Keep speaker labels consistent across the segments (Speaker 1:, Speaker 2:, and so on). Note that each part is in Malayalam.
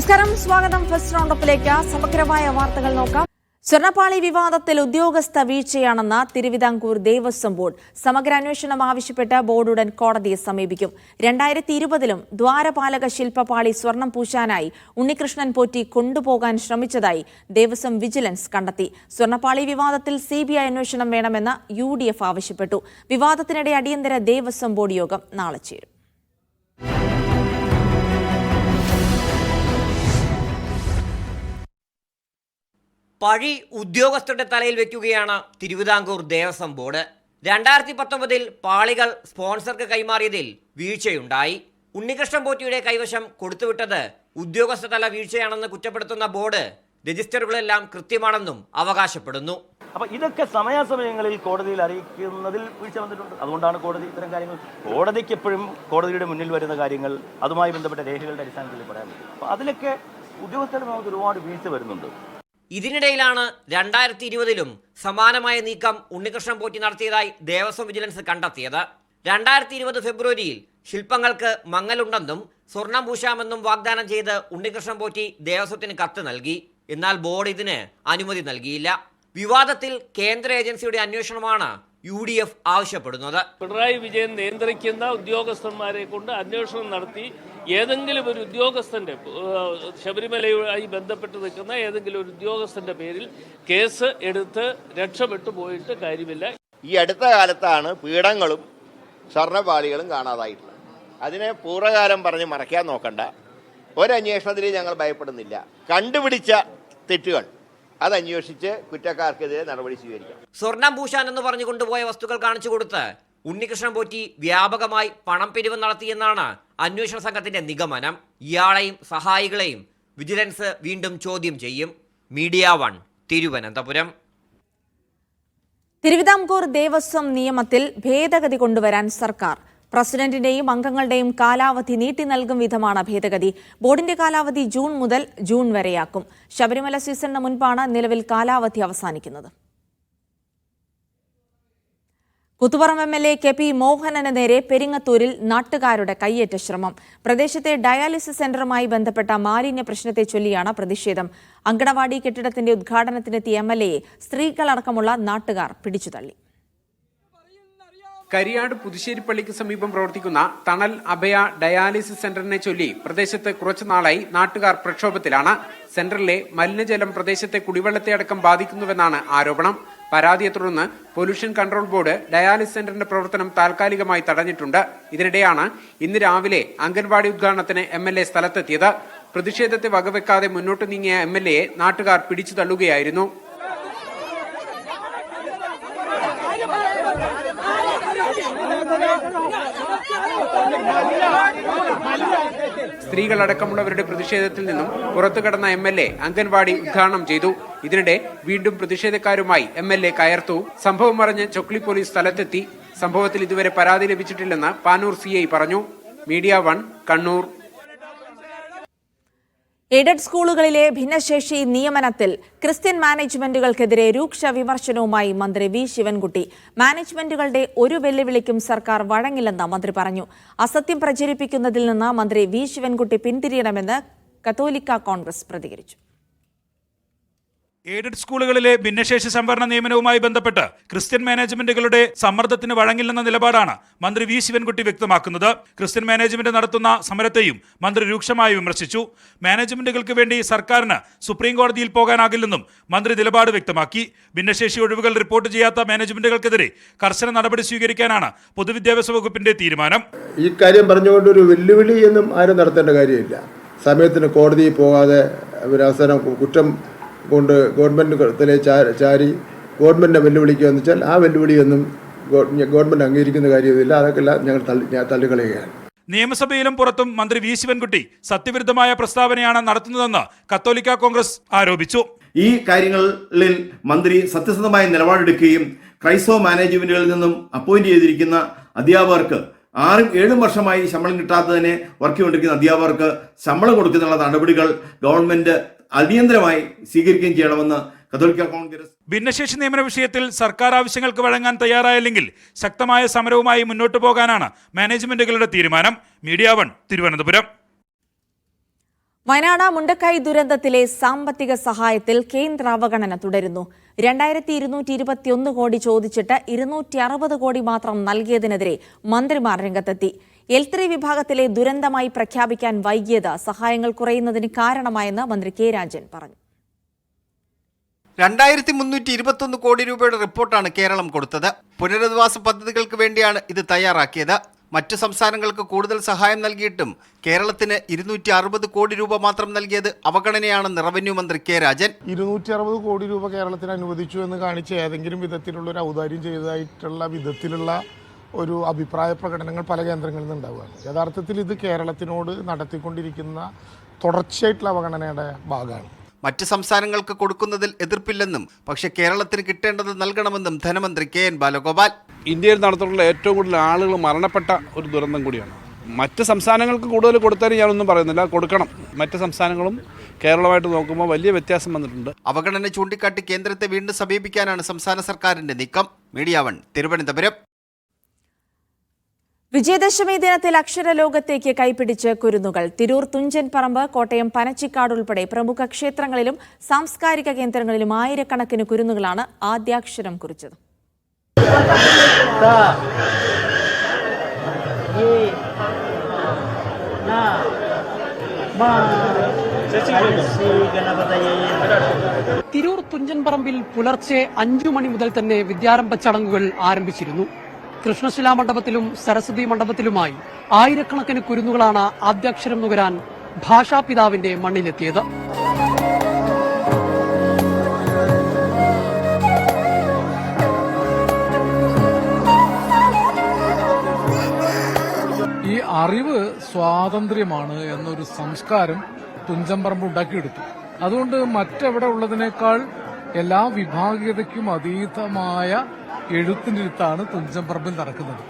Speaker 1: നമസ്കാരം. സ്വാഗതം. ഫസ്റ്റ് റൗണ്ടപ്പിലേക്ക് സമഗ്രമായ വാർത്തകൾ നോക്കാം. സ്വർണപ്പാളി വിവാദത്തിൽ ഉദ്യോഗസ്ഥ വീഴ്ചയാണെന്ന് തിരുവിതാംകൂർ ദേവസ്വം ബോർഡ്. സമഗ്ര അന്വേഷണം ആവശ്യപ്പെട്ട് ബോർഡ് ഉടൻ കോടതിയെ സമീപിക്കും. രണ്ടായിരത്തി ഇരുപതിലും ദ്വാരപാലക ശില്പപാളി സ്വർണം പൂശാനായി ഉണ്ണികൃഷ്ണൻ പോറ്റി കൊണ്ടുപോകാൻ ശ്രമിച്ചതായി ദേവസ്വം വിജിലൻസ് കണ്ടെത്തി. സ്വർണപ്പാളി വിവാദത്തിൽ സിബിഐ അന്വേഷണം വേണമെന്ന് യു ഡി എഫ് ആവശ്യപ്പെട്ടു. വിവാദത്തിനിടെ അടിയന്തര ദേവസ്വം ബോർഡ് യോഗം നാളെ ചേരും.
Speaker 2: പഴി ഉദ്യോഗസ്ഥരുടെ തലയിൽ വെക്കുകയാണ് തിരുവിതാംകൂർ ദേവസ്വം ബോർഡ്. രണ്ടായിരത്തി പത്തൊമ്പതിൽ പാളികൾ സ്പോൺസർക്ക് കൈമാറിയതിൽ വീഴ്ചയുണ്ടായി. ഉണ്ണികൃഷ്ണൻ പോറ്റിയുടെ കൈവശം കൊടുത്തുവിട്ടത് ഉദ്യോഗസ്ഥ തല വീഴ്ചയാണെന്ന് കുറ്റപ്പെടുത്തുന്ന ബോർഡ് രജിസ്റ്ററുകളെല്ലാം കൃത്യമാണെന്നും അവകാശപ്പെടുന്നു.
Speaker 3: അപ്പൊ ഇതൊക്കെ സമയാസമയങ്ങളിൽ കോടതിയിൽ അറിയിക്കുന്നതിൽ വീഴ്ച വന്നിട്ടുണ്ട്. അതുകൊണ്ടാണ് കോടതി ഇത്തരം കാര്യങ്ങൾ കോടതിക്ക് എപ്പോഴും കോടതിയുടെ മുന്നിൽ വരുന്ന കാര്യങ്ങൾ അതുമായി ബന്ധപ്പെട്ട രേഖകളുടെ അടിസ്ഥാനത്തിൽ പറയാൻ പറ്റും. അതിലൊക്കെ ഉദ്യോഗസ്ഥരുടെ ഭാഗത്ത് ഒരുപാട് വീഴ്ച വരുന്നുണ്ട്.
Speaker 2: ഇതിനിടയിലാണ് രണ്ടായിരത്തി ഇരുപതിലും സമാനമായ നീക്കം ഉണ്ണികൃഷ്ണൻ പോറ്റി നടത്തിയതായി ദേവസ്വം വിജിലൻസ് കണ്ടെത്തിയത്. രണ്ടായിരത്തി ഇരുപത് ഫെബ്രുവരിയിൽ ശില്പങ്ങൾക്ക് മങ്ങലുണ്ടെന്നും സ്വർണം പൂശാമെന്നും വാഗ്ദാനം ചെയ്ത് ഉണ്ണികൃഷ്ണൻ പോറ്റി ദേവസ്വത്തിന് കത്ത് നൽകി. എന്നാൽ ബോർഡ് ഇതിന് അനുമതി നൽകിയില്ല. വിവാദത്തിൽ കേന്ദ്ര ഏജൻസിയുടെ അന്വേഷണമാണ് യു ഡി എഫ് ആവശ്യപ്പെടുന്നത്.
Speaker 4: പിണറായി വിജയൻ നിയന്ത്രിക്കുന്ന ഉദ്യോഗസ്ഥന്മാരെ കൊണ്ട് അന്വേഷണം നടത്തി ഏതെങ്കിലും ഒരു ഉദ്യോഗസ്ഥന്റെ ശബരിമലയുമായി ബന്ധപ്പെട്ട് നിൽക്കുന്ന ഏതെങ്കിലും ഒരു ഉദ്യോഗസ്ഥന്റെ പേരിൽ കേസ് എടുത്ത് രക്ഷപ്പെട്ടു പോയിട്ട് കാര്യമില്ല.
Speaker 5: ഈ അടുത്ത കാലത്താണ് പീഠങ്ങളും സ്വർണപാളികളും കാണാതായിട്ടുള്ളത്. അതിനെ പൂർവകാലം പറഞ്ഞ് മറയ്ക്കാൻ നോക്കണ്ട. ഒരന്വേഷണത്തിൽ ഞങ്ങൾ ഭയപ്പെടുന്നില്ല. കണ്ടുപിടിച്ച തെറ്റുകൾ. അത് അന്വേഷിച്ച് കുറ്റക്കാർക്കെതിരെ നടപടി സ്വീകരിക്കാം.
Speaker 2: സ്വർണം ഭൂഷാൻ എന്ന് പറഞ്ഞു കൊണ്ടുപോയ വസ്തുക്കൾ കാണിച്ചു കൊടുത്ത് ഉണ്ണികൃഷ്ണൻ പോറ്റി വ്യാപകമായി പണം പിരിവ് നടത്തിയെന്നാണ് അന്വേഷണ സംഘത്തിന്റെ നിഗമനം. ഇയാളെയും സഹായികളെയും വിജിലൻസ് വീണ്ടും ചോദ്യം ചെയ്യും. Media One Thiruvananthapuram.
Speaker 1: Thiruvithamkoor Devaswom നിയമത്തിൽ ഭേദഗതി കൊണ്ടുവരാൻ സർക്കാർ പ്രസിഡന്റിന്റെയും അംഗങ്ങളുടെയും കാലാവധി നീട്ടി നൽകും വിധമാണ് ഭേദഗതി. ബോർഡിന്റെ കാലാവധി ജൂൺ മുതൽ ജൂൺ വരെയാക്കും. ശബരിമല സീസണിന് മുൻപാണ് നിലവിൽ കാലാവധി അവസാനിക്കുന്നത്. കുത്തുപറം M L A K P Mohanan നേരെ പെരിങ്ങത്തൂരിൽ നാട്ടുകാരുടെ കയ്യേറ്റ ശ്രമം. പ്രദേശത്തെ ഡയാലിസിസ് സെന്ററുമായി ബന്ധപ്പെട്ട മാലിന്യ പ്രശ്നത്തെ ചൊല്ലിയാണ് പ്രതിഷേധം. അങ്കണവാടി കെട്ടിടത്തിന്റെ ഉദ്ഘാടനത്തിനെത്തിയ എം എൽ എയെ സ്ത്രീകളടക്കമുള്ള നാട്ടുകാർ പിടിച്ചുതള്ളി.
Speaker 6: കരിയാട് പുതുശ്ശേരിപ്പള്ളിക്ക് സമീപം പ്രവർത്തിക്കുന്ന തണൽ അഭയ ഡയാലിസിസ് സെന്ററിനെ ചൊല്ലി പ്രദേശത്ത് കുറച്ചു നാളായി നാട്ടുകാർ പ്രക്ഷോഭത്തിലാണ്. സെന്ററിലെ മലിനജലം പ്രദേശത്തെ കുടിവെള്ളത്തെ അടക്കം ബാധിക്കുന്നുവെന്നാണ് ആരോപണം. പരാതിയെ തുടർന്ന് പൊല്യൂഷൻ കൺട്രോൾ ബോർഡ് ഡയാലിസിസ് സെന്ററിന്റെ പ്രവർത്തനം താൽക്കാലികമായി തടഞ്ഞിട്ടുണ്ട്. ഇതിനിടെയാണ് ഇന്ന് രാവിലെ അംഗൻവാടി ഉദ്ഘാടനത്തിന് എം എൽ എ സ്ഥലത്തെത്തിയത്. പ്രതിഷേധത്തെ വകവെക്കാതെ മുന്നോട്ട് നീങ്ങിയ എം എൽ എയെ നാട്ടുകാർ പിടിച്ചു തള്ളുകയായിരുന്നു. സ്ത്രീകളടക്കമുള്ളവരുടെ പ്രതിഷേധത്തിൽ നിന്നും പുറത്തു കടന്ന എം എൽ എ അംഗൻവാടി ഉദ്ഘാടനം ചെയ്തു. ഇതിനിടെ വീണ്ടും പ്രതിഷേധക്കാരുമായി എം എൽ എ കയർത്തു. സംഭവം അറിഞ്ഞ് ചൊക്ലി പോലീസ് സ്ഥലത്തെത്തി. സംഭവത്തിൽ ഇതുവരെ പരാതി ലഭിച്ചിട്ടില്ലെന്ന് പാനൂർ സി പറഞ്ഞു. Media One Kannur.
Speaker 1: എയ്ഡഡ് സ്കൂളുകളിലെ ഭിന്നശേഷി നിയമനത്തിൽ ക്രിസ്ത്യൻ മാനേജ്മെന്റുകൾക്കെതിരെ രൂക്ഷ വിമർശനവുമായി മന്ത്രി വി. ശിവൻകുട്ടി. മാനേജ്മെന്റുകളുടെ ഒരു വെല്ലുവിളിക്കും സർക്കാർ വഴങ്ങില്ലെന്ന് മന്ത്രി പറഞ്ഞു. അസത്യം പ്രചരിപ്പിക്കുന്നതിൽ നിന്ന് മന്ത്രി വി. ശിവൻകുട്ടി പിന്തിരിയണമെന്ന് കത്തോലിക്ക കോൺഗ്രസ് പ്രതികരിച്ചു.
Speaker 7: എയ്ഡഡ് സ്കൂളുകളിലെ ഭിന്നശേഷി സംവരണ നിയമനവുമായി ബന്ധപ്പെട്ട് ക്രിസ്ത്യൻ മാനേജ്മെന്റുകളുടെ സമ്മർദ്ദത്തിന് വഴങ്ങില്ലെന്ന നിലപാടാണ് മന്ത്രി വി ശിവൻകുട്ടി വ്യക്തമാക്കുന്നത്. ക്രിസ്ത്യൻ മാനേജ്മെന്റ് നടത്തുന്ന സമരത്തെയും മന്ത്രി രൂക്ഷമായി വിമർശിച്ചു. മാനേജ്മെന്റുകൾക്ക് വേണ്ടി സർക്കാരിന് സുപ്രീം കോടതിയിൽ പോകാനാകില്ലെന്നും മന്ത്രി നിലപാട് വ്യക്തമാക്കി. ഭിന്നശേഷി ഒഴിവുകൾ റിപ്പോർട്ട് ചെയ്യാത്ത മാനേജ്മെന്റുകൾക്കെതിരെ കർശന നടപടി സ്വീകരിക്കാനാണ് പൊതുവിദ്യാഭ്യാസ വകുപ്പിന്റെ തീരുമാനം.
Speaker 8: ഈ കാര്യം പറഞ്ഞുകൊണ്ട് ഒരു വെല്ലുവിളി എന്നും ആരും നടത്തേണ്ട കാര്യമില്ല. സമയത്തിന് കോടതിയിൽ പോകാതെ ഒരു കുറ്റം കൊണ്ട് ഗവൺമെന്റ് ചാരി ഗവൺമെന്റിനെ വെല്ലുവിളിക്കുകയെന്ന് വെച്ചാൽ ആ വെല്ലുവിളിയൊന്നും ഗവൺമെന്റ് അംഗീകരിക്കുന്ന കാര്യമില്ല അതൊക്കെ എല്ലാം ഞങ്ങൾ തള്ളി ഞാൻ തള്ളിക്കളയുകയാണ്.
Speaker 7: നിയമസഭയിലും പുറത്തും മന്ത്രി വി. ശിവൻകുട്ടി സത്യവിരുദ്ധമായ പ്രസ്താവനയാണ് നടത്തുന്നതെന്ന് കത്തോലിക്ക കോൺഗ്രസ് ആരോപിച്ചു.
Speaker 9: ഈ കാര്യങ്ങളിൽ മന്ത്രി സത്യസന്ധമായ നിലപാടെടുക്കുകയും ക്രൈസ്തവ മാനേജ്മെന്റുകളിൽ നിന്നും അപ്പോയിന്റ് ചെയ്തിരിക്കുന്ന അധ്യാപകർക്ക് ആറും ഏഴും വർഷമായി ശമ്പളം കിട്ടാത്തതിനെ വർക്ക് ചെയ്തുകൊണ്ടിരിക്കുന്ന അധ്യാപകർക്ക് ശമ്പളം കൊടുക്കുന്നുള്ള നടപടികൾ ഗവൺമെന്റ് അടിയന്തരമായി സ്വീകരിക്കുകയും ചെയ്യണമെന്ന് കത്തോലിക്ക കോൺഗ്രസ്
Speaker 7: ഭിന്നശേഷി നിയമന വിഷയത്തിൽ സർക്കാർ ആവശ്യങ്ങൾക്ക് വഴങ്ങാൻ തയ്യാറായില്ലെങ്കിൽ ശക്തമായ സമരവുമായി മുന്നോട്ടു പോകാനാണ് മാനേജ്മെന്റുകളുടെ തീരുമാനം. Media One Thiruvananthapuram.
Speaker 1: Wayanad Mundakkai ദുരന്തത്തിലെ സാമ്പത്തിക സഹായത്തിൽ കേന്ദ്ര അവഗണന തുടരുന്നു. രണ്ടായിരത്തി ഇരുന്നൂറ്റി ഇരുപത്തിയൊന്ന് കോടി ചോദിച്ചിട്ട് ഇരുന്നൂറ്റി അറുപത് കോടി മാത്രം നൽകിയതിനെതിരെ മന്ത്രിമാർ രംഗത്തെത്തി. എൽ ത്രീ വിഭാഗത്തിലെ ദുരന്തമായി പ്രഖ്യാപിക്കാൻ വൈകിയത് സഹായങ്ങൾ കുറയുന്നതിന് കാരണമായെന്ന് മന്ത്രി കെ രാജൻ പറഞ്ഞു.
Speaker 10: രണ്ടായിരത്തി മുന്നൂറ്റി ഇരുപത്തൊന്ന് കോടി രൂപയുടെ റിപ്പോർട്ടാണ് കേരളം കൊടുത്തത്. പുനരധിവാസ പദ്ധതികൾക്ക് വേണ്ടിയാണ് ഇത് തയ്യാറാക്കിയത്. മറ്റു സംസ്ഥാനങ്ങൾക്ക് കൂടുതൽ സഹായം നൽകിയിട്ടും കേരളത്തിന് ഇരുന്നൂറ്റി അറുപത് കോടി രൂപ മാത്രം നൽകിയത് അവഗണനയാണെന്ന് റവന്യൂ മന്ത്രി കെ രാജൻ.
Speaker 11: ഇരുന്നൂറ്റി അറുപത് കോടി രൂപ കേരളത്തിന് അനുവദിച്ചു എന്ന് കാണിച്ച് ഏതെങ്കിലും വിധത്തിലുള്ള ഒരു ഔദാര്യം ചെയ്തതായിട്ടുള്ള വിധത്തിലുള്ള ഒരു അഭിപ്രായ പ്രകടനങ്ങൾ പല കേന്ദ്രങ്ങളിൽ നിന്ന് ഉണ്ടാവുകയാണ്. യഥാർത്ഥത്തിൽ ഇത് കേരളത്തിനോട് നടത്തിക്കൊണ്ടിരിക്കുന്ന തുടർച്ചയായിട്ടുള്ള അവഗണനയുടെ ഭാഗമാണ്.
Speaker 10: മറ്റ് സംസ്ഥാനങ്ങൾക്ക് കൊടുക്കുന്നതിൽ എതിർപ്പില്ലെന്നും പക്ഷേ കേരളത്തിന് കിട്ടേണ്ടത് നൽകണമെന്നും ധനമന്ത്രി കെ എൻ ബാലഗോപാൽ.
Speaker 12: ഇന്ത്യയിൽ നടത്തിയിട്ടുള്ള ഏറ്റവും കൂടുതൽ ആളുകൾ മരണപ്പെട്ട ഒരു ദുരന്തം കൂടിയാണ്. മറ്റ് സംസ്ഥാനങ്ങൾക്ക് കൂടുതൽ കൊടുത്താലും ഞാനൊന്നും പറയുന്നില്ല. കൊടുക്കണം. മറ്റ് സംസ്ഥാനങ്ങളും കേരളമായിട്ട് നോക്കുമ്പോൾ വലിയ വ്യത്യാസം വന്നിട്ടുണ്ട്.
Speaker 10: അവഗണന ചൂണ്ടിക്കാട്ടി കേന്ദ്രത്തെ വീണ്ടും സമീപിക്കാനാണ് സംസ്ഥാന സർക്കാരിന്റെ നീക്കം. Media One Thiruvananthapuram.
Speaker 1: വിജയദശമി ദിനത്തിൽ അക്ഷരലോകത്തേക്ക് കൈപിടിച്ച് കുരുന്നുകൾ. തിരൂർ തുഞ്ചൻ പറമ്പ് കോട്ടയം പനച്ചിക്കാട് ഉൾപ്പെടെ പ്രമുഖ ക്ഷേത്രങ്ങളിലും സാംസ്കാരിക കേന്ദ്രങ്ങളിലും ആയിരക്കണക്കിന് കുരുന്നുകളാണ് ആദ്യാക്ഷരം കുറിച്ചത്.
Speaker 13: തിരൂർ തുഞ്ചൻ പറമ്പിൽ പുലർച്ചെ അഞ്ചു മണി മുതൽ തന്നെ വിദ്യാരംഭ ചടങ്ങുകൾ ആരംഭിച്ചിരുന്നു. കൃഷ്ണശിലാ മണ്ഡപത്തിലും സരസ്വതി മണ്ഡപത്തിലുമായി ആയിരക്കണക്കിന് കുരുന്നുകളാണ് ആദ്യാക്ഷരം നുകരാൻ ഭാഷാപിതാവിന്റെ മണ്ണിലെത്തിയത്.
Speaker 11: ഈ അറിവ് സ്വാതന്ത്ര്യമാണ് എന്നൊരു സംസ്കാരം തുഞ്ചമ്പറമ്പ് ഉണ്ടാക്കിയെടുത്തു. അതുകൊണ്ട് മറ്റെവിടെ ഉള്ളതിനേക്കാൾ എല്ലാ വിഭാഗീയതയ്ക്കും അതീതമായ എഴുത്തിനിരുത്താണ് തുഞ്ചമ്പറമ്പിൽ നടക്കുന്നത്.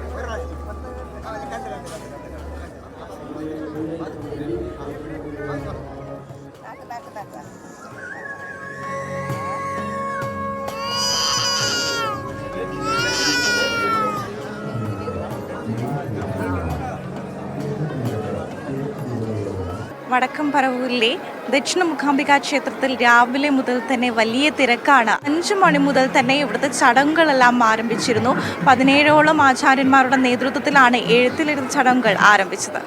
Speaker 14: വടക്കം പറവൂരിലെ ദക്ഷിണ മുഖാംബിക ക്ഷേത്രത്തിൽ രാവിലെ മുതൽ തന്നെ വലിയ തിരക്കാണ്. അഞ്ചു മണി മുതൽ തന്നെ ഇവിടുത്തെ ചടങ്ങുകളെല്ലാം ആരംഭിച്ചിരുന്നു. പതിനേഴോളം ആചാര്യന്മാരുടെ നേതൃത്വത്തിലാണ് എഴുത്തിലിരുന്ന ചടങ്ങുകൾ ആരംഭിച്ചത്.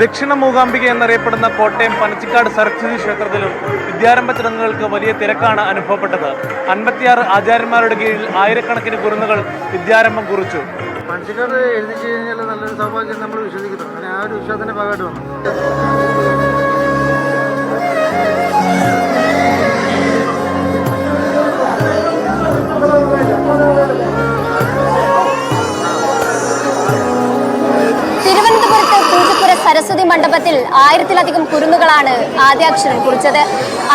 Speaker 13: ദക്ഷിണ മൂകാംബിക എന്നറിയപ്പെടുന്ന കോട്ടയം പനച്ചിക്കാട് സരസ്വതി ക്ഷേത്രത്തിലും വിദ്യാരംഭ ചടങ്ങുകൾക്ക് വലിയ തിരക്കാണ് അനുഭവപ്പെട്ടത്. അൻപത്തിയാറ് ആചാര്യന്മാരുടെ കീഴിൽ ആയിരക്കണക്കിന് കുരുന്നുകൾ വിദ്യാരംഭം കുറിച്ചു.
Speaker 11: പനച്ചിക്കാട് എഴുതി കഴിഞ്ഞാൽ നല്ലൊരു സൗഭാഗ്യം നമ്മൾ വിശ്വസിക്കുന്നു. അങ്ങനെ ആ ഒരു വിശ്വാസത്തിന്റെ ഭാഗമായിട്ട് വന്നു.
Speaker 14: മണ്ഡപത്തിൽ ആയിരത്തിലധികം കുരുന്നുകളാണ് ആദ്യാക്ഷരം കുറിച്ചത്.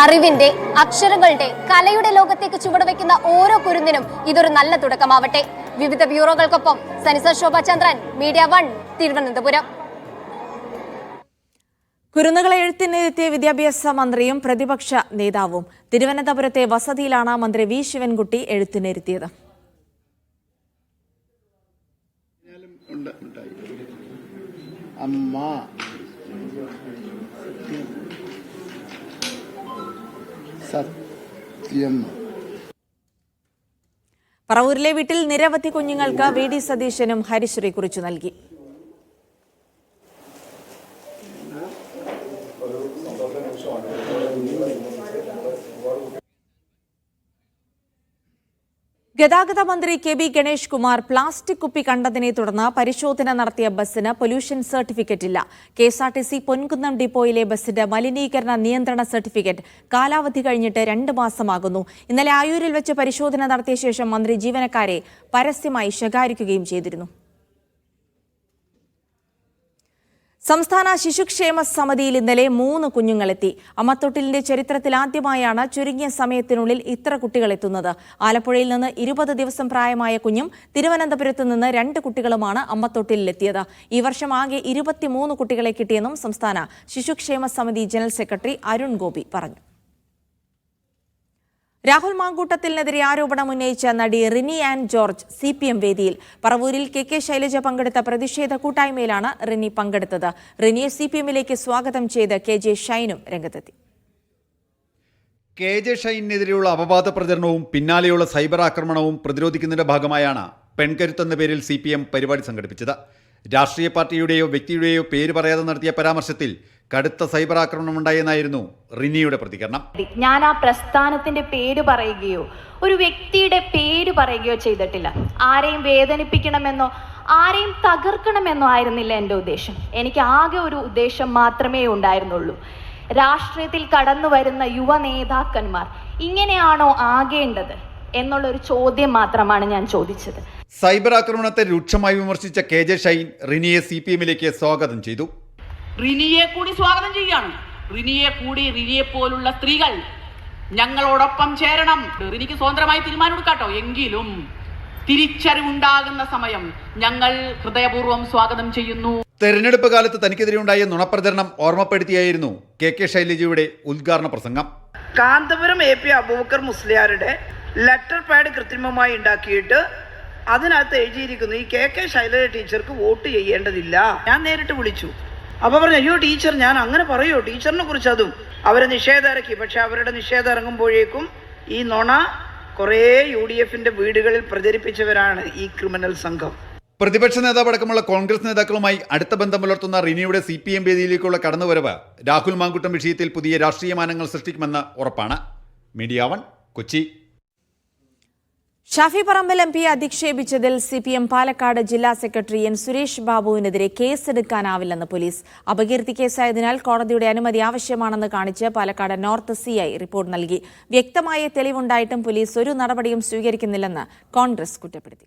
Speaker 14: അറിവിന്റെ അക്ഷരങ്ങളുടെ കലയുടെ ലോകത്തേക്ക് ചുവടുവെക്കുന്ന ഓരോ കുരുന്നിനും ഇതൊരു നല്ല തുടക്കമാവട്ടെ. വിവിധ ബ്യൂറോകൾക്കൊപ്പം സനിസ ശോഭ ചന്ദ്രൻ മീഡിയ വൺ തിരുവനന്തപുരം.
Speaker 1: കുരുന്നുകളെ എഴുത്തിനിരുത്തിയ വിദ്യാഭ്യാസ മന്ത്രിയും പ്രതിപക്ഷ നേതാവും തിരുവനന്തപുരത്തെ വസതിയിലാണ് മന്ത്രി വി. ശിവൻകുട്ടി എഴുത്തിനിരുത്തിയത്
Speaker 11: അമ്മ സത്യം.
Speaker 1: പറവൂരിലെ വീട്ടിൽ നിരവധി കുഞ്ഞുങ്ങൾക്ക് വി ഡി സതീശനും ഹരിശ്രീ കുറിച്ചു നൽകി. ഗതാഗത മന്ത്രി K B Ganesh Kumar plastic കുപ്പി കണ്ടതിനെ തുടർന്ന് പരിശോധന നടത്തിയ ബസ്സിന് പൊല്യൂഷൻ സർട്ടിഫിക്കറ്റ് ഇല്ല. K S R T C Ponkunnam ഡിപ്പോയിലെ ബസ്സിന്റെ മലിനീകരണ നിയന്ത്രണ സർട്ടിഫിക്കറ്റ് കാലാവധി കഴിഞ്ഞിട്ട് രണ്ട് മാസമാകുന്നു. ഇന്നലെ ആയൂരിൽ വെച്ച് പരിശോധന നടത്തിയ ശേഷം മന്ത്രി ജീവനക്കാരെ പരസ്യമായി ശകാരിക്കുകയും ചെയ്തിരുന്നു. സംസ്ഥാന ശിശുക്ഷേമ സമിതിയിൽ ഇന്നലെ മൂന്ന് കുഞ്ഞുങ്ങളെത്തി. അമ്മത്തൊട്ടിലിന്റെ ചരിത്രത്തിൽ ആദ്യമായാണ് ചുരുങ്ങിയ സമയത്തിനുള്ളിൽ ഇത്ര കുട്ടികൾ എത്തുന്നത്. ആലപ്പുഴയിൽ നിന്ന് ഇരുപത് ദിവസം പ്രായമായ കുഞ്ഞും തിരുവനന്തപുരത്ത് നിന്ന് രണ്ട് കുട്ടികളുമാണ് അമ്മത്തൊട്ടിലെത്തിയത് ഈ വർഷം ആകെ ഇരുപത്തിമൂന്ന് കുട്ടികളെ കിട്ടിയെന്നും സംസ്ഥാന ശിശുക്ഷേമ സമിതി ജനറൽ സെക്രട്ടറി അരുൺ ഗോപി പറഞ്ഞു. രാഹുൽ മാങ്കൂട്ടത്തിനെതിരെ ആരോപണം ഉന്നയിച്ച നടി Rini Ann George C P M വേദിയിൽ പറവൂരിൽ കെ കെ ശൈലജ പങ്കെടുത്ത പ്രതിഷേധ കൂട്ടായ്മയിലാണ് റിനി പങ്കെടുത്തത്. റിനിയെ സി പി എമ്മിലേക്ക് സ്വാഗതം ചെയ്ത് കെ ജെ ഷൈനും രംഗത്തെത്തി.
Speaker 15: കെ ജെ ഷൈനെതിരെയുള്ള അപവാദ പ്രചരണവും പിന്നാലെയുള്ള സൈബർ ആക്രമണവും പ്രതിരോധിക്കുന്നതിന്റെ ഭാഗമായാണ് പെൺകരുത്തെന്ന പേരിൽ സി പി എം പരിപാടി സംഘടിപ്പിച്ചത്. രാഷ്ട്രീയ പാർട്ടിയുടെയോ വ്യക്തിയുടെയോ പേര് പറയാതെ നടത്തിയ പരാമർശത്തിൽ കടുത്ത സൈബർ ആക്രമണം ഉണ്ടായെന്നായിരുന്നു റിനിയുടെ പ്രതികരണം.
Speaker 16: ഞാൻ ആ പ്രസ്ഥാനത്തിന്റെ പേര് പറയുകയോ ഒരു വ്യക്തിയുടെ പേര് പറയുകയോ ചെയ്തിട്ടില്ല. ആരെയും വേദനിപ്പിക്കണമെന്നോ ആരെയും തകർക്കണമെന്നോ ആയിരുന്നില്ല എന്റെ ഉദ്ദേശം. എനിക്ക് ആകെ ഒരു ഉദ്ദേശം മാത്രമേ ഉണ്ടായിരുന്നുള്ളൂ. രാഷ്ട്രീയത്തിൽ കടന്നു വരുന്ന യുവ നേതാക്കന്മാർ ഇങ്ങനെയാണോ ആകേണ്ടത്? എന്നുള്ളൊരു ചോദ്യം മാത്രമാണ് ഞാൻ ചോദിച്ചത്.
Speaker 15: സൈബർ ആക്രമണത്തെ രൂക്ഷമായി വിമർശിച്ച കെ ജെ ഷൈൻ റിനിയെ സി പി എമ്മിലേക്ക് സ്വാഗതം ചെയ്തു.
Speaker 17: റിനിയെ കൂടി സ്വാഗതം ചെയ്യാണ് റിനിയെ കൂടി റിനിയെ പോലുള്ള സ്ത്രീകൾ ഞങ്ങളോടൊപ്പം ചേരണം. റിനിക്ക് സ്വതന്ത്രമായി തീരുമാനമെടുക്കാട്ടോ. എങ്കിലും തിരിച്ചറിവുണ്ടാകുന്ന സമയം ഞങ്ങൾ ഹൃദയപൂർവം സ്വാഗതം ചെയ്യുന്നു.
Speaker 15: തെരഞ്ഞെടുപ്പ് കാലത്ത് തനിക്കെതിരെ ഉണ്ടായ നുണപ്രചരണം ഓർമ്മപ്പെടുത്തിയായിരുന്നു കെ കെ ശൈലജയുടെ ഉദ്ഘാടന പ്രസംഗം.
Speaker 17: കാന്തപുരം എ പി അബൂബക്കർ മുസ്ലിയാരുടെ ലെറ്റർ പാഡ് കൃത്രിമമായി ഉണ്ടാക്കിയിട്ട് അതിനകത്ത് എഴുതിയിരിക്കുന്നു ഈ കെ കെ ശൈലജ ടീച്ചർക്ക് വോട്ട് ചെയ്യേണ്ടതില്ല. ഞാൻ നേരിട്ട് വിളിച്ചു. അപ്പൊ പറഞ്ഞു അയ്യോ ടീച്ചർ ഞാൻ അങ്ങനെ പറയോ? ടീച്ചറിനെ കുറിച്ച് അതും. അവരെ നിഷേധം ഇറക്കി പക്ഷെ അവരുടെ നിഷേധം ഇറങ്ങുമ്പോഴേക്കും ഈ നൊണ കുറേ യു ഡി എഫിന്റെ വീടുകളിൽ പ്രചരിപ്പിച്ചവരാണ് ഈ ക്രിമിനൽ സംഘം.
Speaker 15: പ്രതിപക്ഷ നേതാവടക്കമുള്ള കോൺഗ്രസ് നേതാക്കളുമായി അടുത്ത ബന്ധം പുലർത്തുന്ന റിനിയുടെ സി പി എം വേദിയിലേക്കുള്ള കടന്നുവരവ് രാഹുൽ മാങ്കുട്ടം വിഷയത്തിൽ പുതിയ രാഷ്ട്രീയ മാനങ്ങൾ സൃഷ്ടിക്കുമെന്ന് ഉറപ്പാണ്. Media one Kochi.
Speaker 1: Shafi Parambil M പിയെ അധിക്ഷേപിച്ചതിൽ സി പി എം പാലക്കാട് ജില്ലാ സെക്രട്ടറി എൻ സുരേഷ് ബാബുവിനെതിരെ കേസെടുക്കാനാവില്ലെന്ന് പോലീസ്. അപകീർത്തി കേസായതിനാൽ കോടതിയുടെ അനുമതി ആവശ്യമാണെന്ന് കാണിച്ച് Palakkad north C I report നൽകി. വ്യക്തമായ തെളിവുണ്ടായിട്ടും പോലീസ് ഒരു നടപടിയും സ്വീകരിക്കുന്നില്ലെന്ന് കോൺഗ്രസ് കുറ്റപ്പെടുത്തി.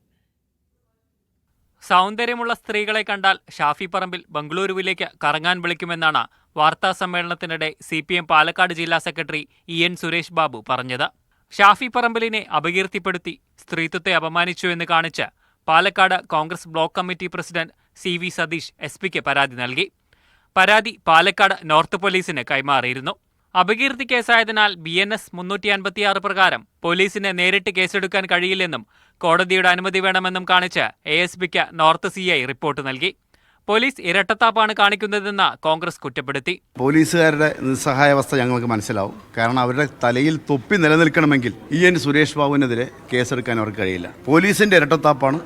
Speaker 18: സൗന്ദര്യമുള്ള സ്ത്രീകളെ കണ്ടാൽ ഷാഫി പറമ്പിൽ ബംഗളൂരുവിലേക്ക് കറങ്ങാൻ വിളിക്കുമെന്നാണ് വാർത്താ സമ്മേളനത്തിനിടെ സി പി എം പാലക്കാട് ജില്ലാ secretary E N Suresh Babu പറഞ്ഞത്. ഷാഫി പറമ്പലിനെ അപകീർത്തിപ്പെടുത്തി സ്ത്രീത്വത്തെ അപമാനിച്ചു എന്ന് കാണിച്ച് Palakkad Congress block committee president C V Sathish S പിക്ക് പരാതി നൽകി. പരാതി പാലക്കാട് നോർത്ത് പോലീസിന് കൈമാറിയിരുന്നു. അപകീർത്തി കേസായതിനാൽ ബി എൻ എസ് മുന്നൂറ്റി പ്രകാരം പോലീസിന് നേരിട്ട് കേസെടുക്കാൻ കഴിയില്ലെന്നും കോടതിയുടെ അനുമതി വേണമെന്നും കാണിച്ച് എ എസ് പിക്ക് നോർത്ത് സി ഐ റിപ്പോർട്ട് നൽകി. പോലീസ് ഇരട്ടത്താപ്പാണ് കാണിക്കുന്നതെന്ന് കോൺഗ്രസ് കുറ്റപ്പെടുത്തി.
Speaker 19: പോലീസുകാരുടെ നിസ്സഹായാവസ്ഥ ഞങ്ങൾക്ക് മനസ്സിലാവും. കാരണം അവരുടെ തലയിൽ തൊപ്പി നിലനിൽക്കണമെങ്കിൽ ഇ എൻ സുരേഷ് ബാബുവിനെതിരെ കേസെടുക്കാൻ അവർക്ക് കഴിയില്ല. പോലീസിന്റെ ഇരട്ടത്താപ്പാണ്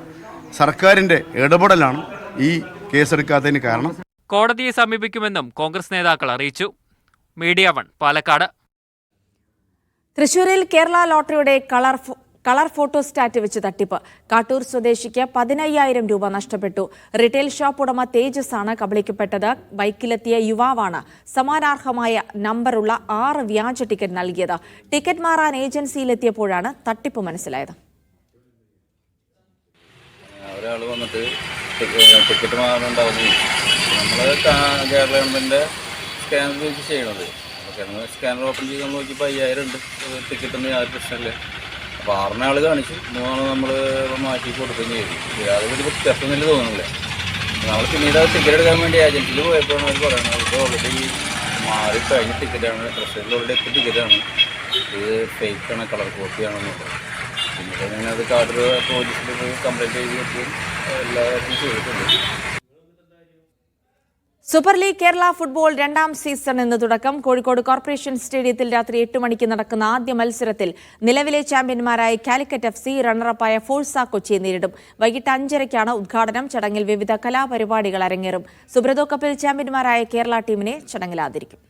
Speaker 19: സർക്കാരിന്റെ ഇടപെടലാണ് ഈ കേസെടുക്കാത്തതിന് കാരണം.
Speaker 18: കോടതിയെ സമീപിക്കുമെന്നും കോൺഗ്രസ് നേതാക്കൾ അറിയിച്ചു. Media one Palakkad.
Speaker 1: തൃശൂരിൽ കേരള ലോട്ടറിയുടെ കളർ കളർ ഫോട്ടോ സ്റ്റാറ്റ് വെച്ച് തട്ടിപ്പ്. കാട്ടൂർ സ്വദേശിക്ക് പതിനയ്യായിരം രൂപ നഷ്ടപ്പെട്ടു. റീറ്റെയിൽ ഷോപ്പ് ഉടമ തേജസ് ആണ് കബളിക്കപ്പെട്ടത്. ബൈക്കിലെത്തിയ യുവാവാണ് സമാനാർഹമായ നമ്പറുള്ള ആറ് വ്യാജ ടിക്കറ്റ് നൽകിയത്. ടിക്കറ്റ് മാറാൻ ഏജൻസിയിലെത്തിയപ്പോഴാണ് തട്ടിപ്പ് മനസ്സിലായത്.
Speaker 20: ടിക്കറ്റ് കേരള സ്കാനർ ചെയ്യണത്. സ്കാനർ ഓപ്പൺ ചെയ്ത് നോക്കിയപ്പോൾ അയ്യായിരം ഉണ്ട്. ടിക്കറ്റ് ഒന്നും യാതൊരു പ്രശ്നമില്ല അപ്പോൾ ആറിന് ആൾ കാണിച്ചു മൂന്നാൾ നമ്മൾ മാറ്റി കൊടുക്കുകയും ചെയ്തു. യാതൊരു വലിയ വ്യത്യാസമൊന്നുമില്ല തോന്നുന്നില്ല. നമ്മൾ പിന്നീട് ടിക്കറ്റ് എടുക്കാൻ വേണ്ടി ഏജൻസിയിൽ പോയപ്പോഴാണ് അവർ പറയുന്നത് അവർക്ക് ഓൾറെഡി മാറി കഴിഞ്ഞ ടിക്കറ്റാണ് ട്രഷറിൽ ഓൾറെഡി എത്തിയ ടിക്കറ്റാണ് ഇത് ഫേക്കാണ് കളർ കോപ്പിയാണെന്നുള്ളത് പിന്നീട് ഞാനത് കാർഡ് പോലീസിൽ പോയി കംപ്ലയിന്റ് ചെയ്ത് ചെയ്തിട്ട് എല്ലാവരും ചെയ്തിട്ടുണ്ട്.
Speaker 1: സൂപ്പർ ലീഗ് കേരള ഫുട്ബോൾ രണ്ടാം സീസൺ ഇന്ന് തുടക്കം. കോഴിക്കോട് കോർപ്പറേഷൻ സ്റ്റേഡിയത്തിൽ രാത്രി എട്ട് മണിക്ക് നടക്കുന്ന ആദ്യ മത്സരത്തിൽ നിലവിലെ ചാമ്പ്യന്മാരായ കാലിക്കറ്റ് എഫ് സി റണ്ണറപ്പായ ഫോഴ്സ കൊച്ചിയെ നേരിടും. വൈകിട്ട് അഞ്ചരയ്ക്കാണ് ഉദ്ഘാടനം. ചടങ്ങിൽ വിവിധ കലാപരിപാടികൾ അരങ്ങേറും. സുബ്രതോ കപ്പിൽ ചാമ്പ്യന്മാരായ കേരള ടീമിനെ ചടങ്ങിൽ ആദരിക്കും.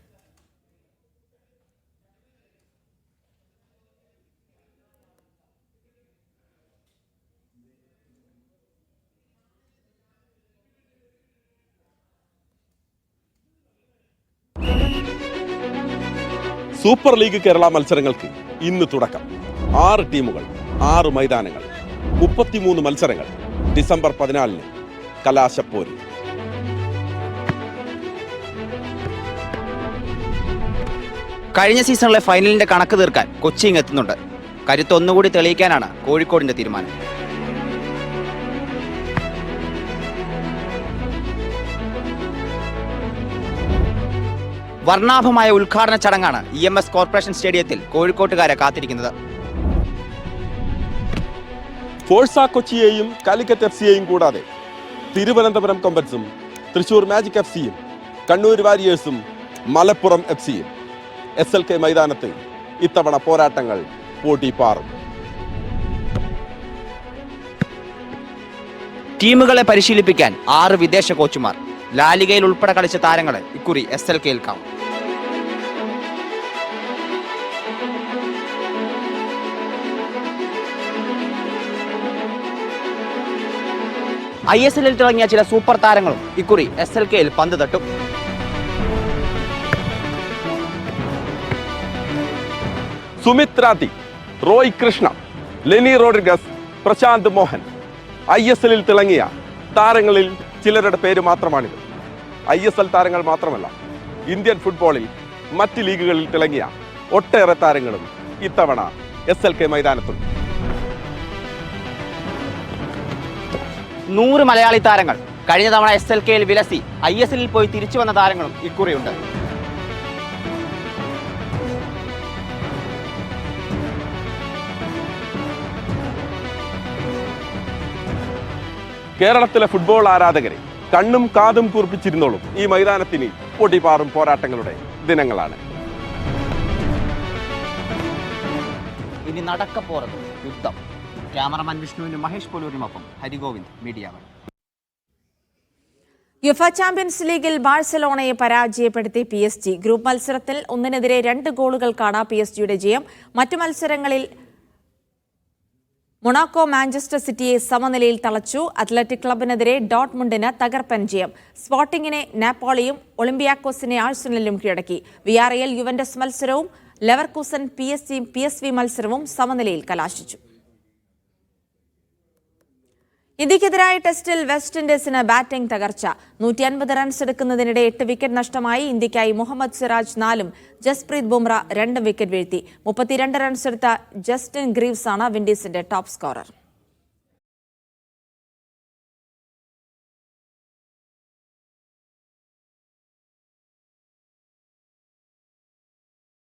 Speaker 21: സൂപ്പർ ലീഗ് കേരള മത്സരങ്ങൾക്ക് ഇന്ന് തുടക്കം. ആറ് ടീമുകൾ ആറ് മൈതാനങ്ങൾ മുപ്പത്തിമൂന്ന് മത്സരങ്ങൾ. ഡിസംബർ പതിനാലിന് കലാശപ്പോരി.
Speaker 22: കഴിഞ്ഞ സീസണിലെ ഫൈനലിന്റെ കണക്ക് തീർക്കാൻ കൊച്ചി എത്തുന്നുണ്ട്. കരുത്തൊന്നുകൂടി തെളിയിക്കാനാണ് കോഴിക്കോടിന്റെ തീരുമാനം. വർണാഭമായ ഉദ്ഘാടന ചടങ്ങാണ് ഇ എം എസ് കോർപ്പറേഷൻ സ്റ്റേഡിയത്തിൽ കോഴിക്കോട്ടുകാരെ കാത്തിരിക്കുന്നത്.
Speaker 21: ഫോഴ്സ കൊച്ചിയെയും കാലിക്കറ്റ് എഫ് സിയെയും കൂടാതെ തിരുവനന്തപുരം കൊമ്പൻസും തൃശൂർ മാജിക് എഫ് സിയും കണ്ണൂർ വാരിയേഴ്സും മലപ്പുറം എഫ് സിയും എസ് എൽ കെ മൈതാനത്ത് ഇത്തവണ പോരാട്ടങ്ങൾ പോട്ടിപ്പാറും.
Speaker 22: ടീമുകളെ പരിശീലിപ്പിക്കാൻ ആറ് വിദേശ കോച്ചുമാർ. ലാലികയിൽ ഉൾപ്പെടെ കളിച്ച താരങ്ങളെ ഇക്കുറി എസ് എൽ കെയിൽ കാണും. ഐ എസ് എല്ലിൽ തിളങ്ങിയ ചില സൂപ്പർ താരങ്ങളും ഇക്കുറി എസ് എൽ കെയിൽ പന്ത് തട്ടും.
Speaker 21: സുമിത് റോയ് കൃഷ്ണ ലെനി റോഡ്രിഗസ് പ്രശാന്ത് മോഹൻ. ഐ എസ് എല്ലിൽ തിളങ്ങിയ താരങ്ങളിൽ ചിലരുടെ പേര് മാത്രമാണിത്. ഐ എസ് എൽ താരങ്ങൾ മാത്രമല്ല ഇന്ത്യൻ ഫുട്ബോളിൽ മറ്റ് ലീഗുകളിൽ തിളങ്ങിയ ഒട്ടേറെ താരങ്ങളും ഇത്തവണ എസ് എൽ കെ മൈതാനത്തുണ്ട്.
Speaker 22: നൂറ് മലയാളി താരങ്ങൾ. കഴിഞ്ഞ തവണ എസ് എൽ കെയിൽ വിലസി ഐ എസ് എല്ലിൽ പോയി തിരിച്ചു വന്ന താരങ്ങളും ഇക്കുറിയുണ്ട്.
Speaker 21: കേരളത്തിലെ ഫുട്ബോൾ ആരാധകരെ കണ്ണും കാതും കൂർപ്പിച്ചിരുന്നോളും ഈ മൈതാനത്തിന് പൊടിപാറും പോരാട്ടങ്ങളുടെ ദിനങ്ങളാണ്.
Speaker 22: ഇനി നടക്കപ്പോറത് യുദ്ധം. ക്യാമറമാൻ വിഷ്ണുവിനും Mahesh പോലൂരിനൊപ്പം Harigovind Media One.
Speaker 1: UEFA champions ലീഗിൽ ബാഴ്സലോണയെ പരാജയപ്പെടുത്തി പി എസ് ജി. ഗ്രൂപ്പ് മത്സരത്തിൽ ഒന്നിനെതിരെ രണ്ട് ഗോളുകൾക്കാണ് പി എസ് ജിയുടെ ജയം. മറ്റു മത്സരങ്ങളിൽ മൊണാക്കോ മാഞ്ചസ്റ്റർ സിറ്റിയെ സമനിലയിൽ തളച്ചു. അത്ലറ്റിക് ക്ലബിനെതിരെ ഡോട്ട്മുണ്ടിന് തകർപ്പൻ ജയം. സ്പോർട്ടിങ്ങിനെ നാപ്പോളിയും ഒളിമ്പിയാക്കോസിനെ ആഴ്സണലും കീഴടക്കി. വിയാറിയൽ യുവന്റസ് മത്സരവും Leverkusen P S P S V മത്സരവും സമനിലയിൽ കലാശിച്ചു. ഇന്ത്യക്കെതിരായ ടെസ്റ്റിൽ വെസ്റ്റ് ഇൻഡീസിന് ബാറ്റിംഗ് തകർച്ച. നൂറ്റി അൻപത് റൺസ് എടുക്കുന്നതിനിടെ എട്ട് വിക്കറ്റ് നഷ്ടമായി. ഇന്ത്യക്കായി മുഹമ്മദ് സിറാജ് നാലും ജസ്പ്രീത് ബുംറ രണ്ടും വിക്കറ്റ് വീഴ്ത്തി. മുപ്പത്തിരണ്ട് റൺസ് എടുത്ത ജസ്റ്റിൻ ഗ്രീവ്സ് ആണ് വിൻഡീസിന്റെ ടോപ്പ് സ്കോറർ.